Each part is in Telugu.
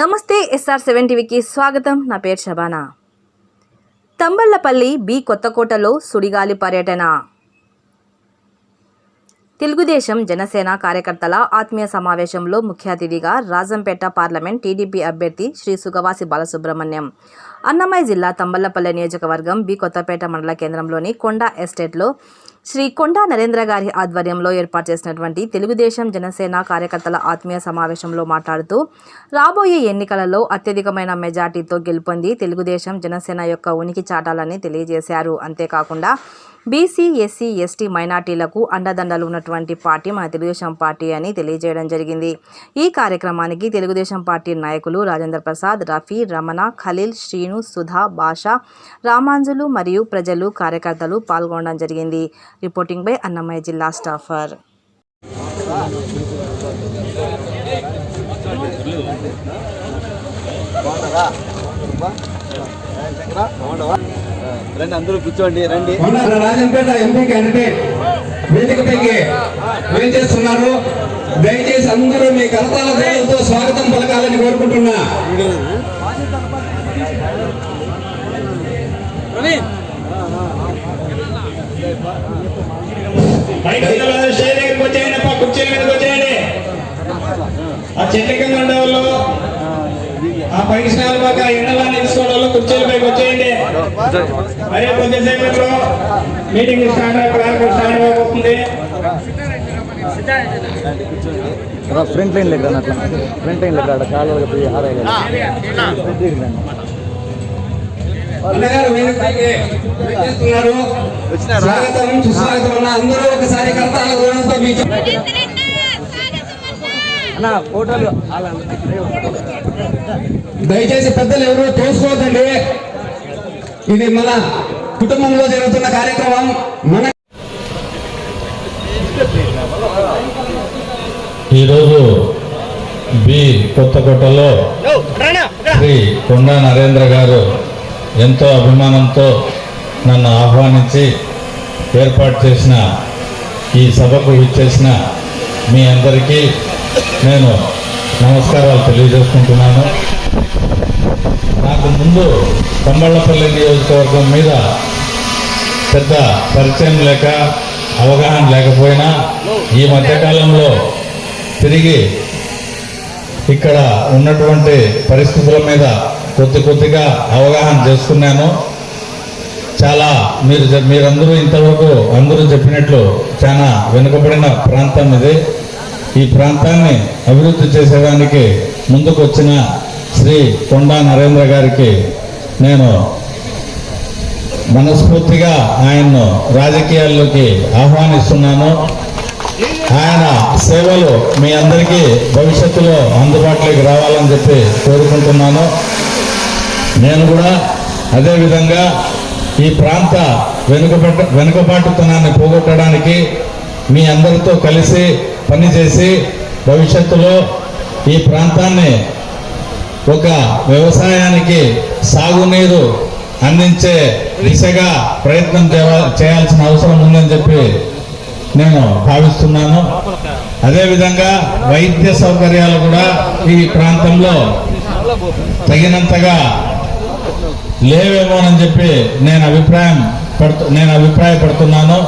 నమస్తే ఎస్ఆర్ సెవెన్ టీవీకి స్వాగతం. నా పేరు శబానా తంబళ్ళపల్లి బి కొత్తకోటలో సుడిగాలి పర్యటన. తెలుగుదేశం జనసేన కార్యకర్తల ఆత్మీయ సమావేశంలో ముఖ్య అతిథిగా రాజంపేట పార్లమెంట్ టీడీపీ అభ్యర్థి శ్రీ సుగవాసి బాలసుబ్రహ్మణ్యం. అన్నమయ్య జిల్లా తంబళ్ళపల్లి నియోజకవర్గం బి కొత్తపేట మండల కేంద్రంలోని కొండ ఎస్టేట్లో శ్రీ కొండా నరేంద్ర గారి ఆధ్వర్యంలో ఏర్పాటు చేసినటువంటి తెలుగుదేశం జనసేన కార్యకర్తల ఆత్మీయ సమావేశంలో మాట్లాడుతూ రాబోయే ఎన్నికలలో అత్యధికమైన మెజార్టీతో గెలుపొంది తెలుగుదేశం జనసేన యొక్క ఉనికి చాటాలని తెలియజేశారు. అంతేకాకుండా బీసీ ఎస్సీ ఎస్టీ మైనార్టీలకు అండదండలు ఉన్నటువంటి పార్టీ మన తెలుగుదేశం పార్టీ అని తెలియజేయడం జరిగింది. ఈ కార్యక్రమానికి తెలుగుదేశం పార్టీ నాయకులు రాజేంద్ర ప్రసాద్ రఫీ రమణ ఖలీల్ శ్రీను సుధా భాష రామాంజులు మరియు ప్రజలు కార్యకర్తలు పాల్గొనడం జరిగింది. రిపోర్టింగ్ బై అన్నమయ్య జిల్లా స్టాఫర్? రండి అందరూ కూర్చోండి రండి. రాజంపేట ఎంపీ క్యాండిడేట్ వేదికపైకి చేస్తున్నారు. దయచేసి అందరూ మీ కరతాల ధ్వనులతో స్వాగతం పలకాలని కోరుకుంటున్నా. దయచేసి ఆ చెట్ల కింద ఉండే వాళ్ళు ఆ పైకి వాళ్ళు కుర్చీల పైకి వచ్చేయండి అదే కొద్దిసేపట్లో మీటింగ్ స్టార్ట్ అయిపోయి స్టార్ట్ అయిపోతుంది ఫ్రంట్ లైన్ లెక్క ఫ్రంట్ లైన్ లెక్క పోయి ఆరాయి అన్నగారు వేదిక పైకి చేస్తున్నారు వచ్చినారా? స్వాగతం సుస్వాగతం అన్న అందరూ ఒకసారి కర్తాల దూరంతో మీ అన్న ఫోటోలు దయచేసి పెద్దలు ఎవరు తోసుకోవద్దండి ఇది మన కుటుంబంలో జరుగుతున్న కార్యక్రమం. మన ఈరోజు బి కొత్తకోటలో శ్రీ కొండా నరేంద్ర గారు ఎంతో అభిమానంతో నన్ను ఆహ్వానించి ఏర్పాటు చేసిన ఈ సభకు ఇచ్చేసిన మీ అందరికీ నేను నమస్కారాలు తెలియజేసుకుంటున్నాను. నాకు ముందు కమ్మళ్ళపల్లి నియోజకవర్గం మీద పెద్ద పరిచయం లేక అవగాహన లేకపోయినా ఈ మధ్యకాలంలో తిరిగి ఇక్కడ ఉన్నటువంటి పరిస్థితుల మీద కొద్ది కొద్దిగా అవగాహన చేసుకున్నాను చాలా మీరు మీరందరూ ఇంతవరకు అందరూ చెప్పినట్లు చాలా వెనుకబడిన ప్రాంతం ఇది. ఈ ప్రాంతాన్ని అభివృద్ధి చేసేదానికి ముందుకు వచ్చిన శ్రీ కొండా నరేంద్ర గారికి నేను మనస్ఫూర్తిగా ఆయన్ను రాజకీయాల్లోకి ఆహ్వానిస్తున్నాను. ఆయన సేవలు మీ అందరికీ భవిష్యత్తులో అందుబాటులోకి రావాలని చెప్పి కోరుకుంటున్నాను. నేను కూడా అదేవిధంగా ఈ ప్రాంత వెనుకబడ్డ వెనుకబాటుతనాన్ని పోగొట్టడానికి మీ అందరితో కలిసి పనిచేసి భవిష్యత్తులో ఈ ప్రాంతాన్ని ఒక వ్యవసాయానికి సాగునీరు అందించే దిశగా ప్రయత్నం చేయ- చేయాల్సిన అవసరం ఉందని చెప్పి నేను భావిస్తున్నాను. అదేవిధంగా వైద్య సౌకర్యాలు కూడా ఈ ప్రాంతంలో తగినంతగా లేవేమోనని చెప్పి నేను అభిప్రాయం పడుతు నేను అభిప్రాయపడుతున్నాను.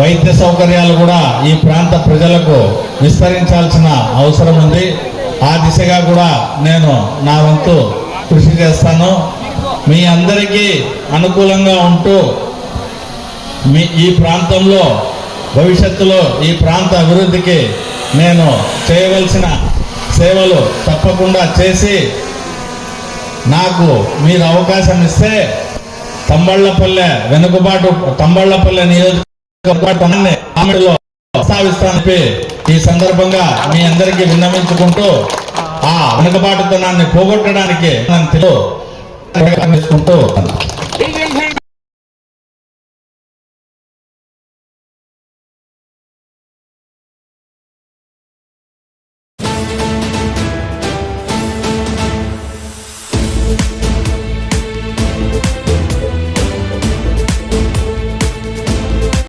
వైద్య సౌకర్యాలు కూడా ఈ ప్రాంత ప్రజలకు విస్తరించాల్సిన అవసరం ఉంది. ఆ దిశగా కూడా నేను నా వంతు కృషి చేస్తాను. మీ అందరికీ అనుకూలంగా ఉంటూ మీ ఈ ప్రాంతంలో భవిష్యత్తులో ఈ ప్రాంత అభివృద్ధికి నేను చేయవలసిన సేవలు తప్పకుండా చేసి నాకు మీరు అవకాశం ఇస్తే తంబళ్ళపల్లె వెనుకబాటు తంబళ్ళపల్లె నియోజకవర్గాన్ని ఆమెలో ప్రస్తావిస్తానని ఈ సందర్భంగా మీ అందరికీ విన్నవించుకుంటూ ఆ వెనుకబాటుతనాన్ని పోగొట్టడానికి నేను తెలుసు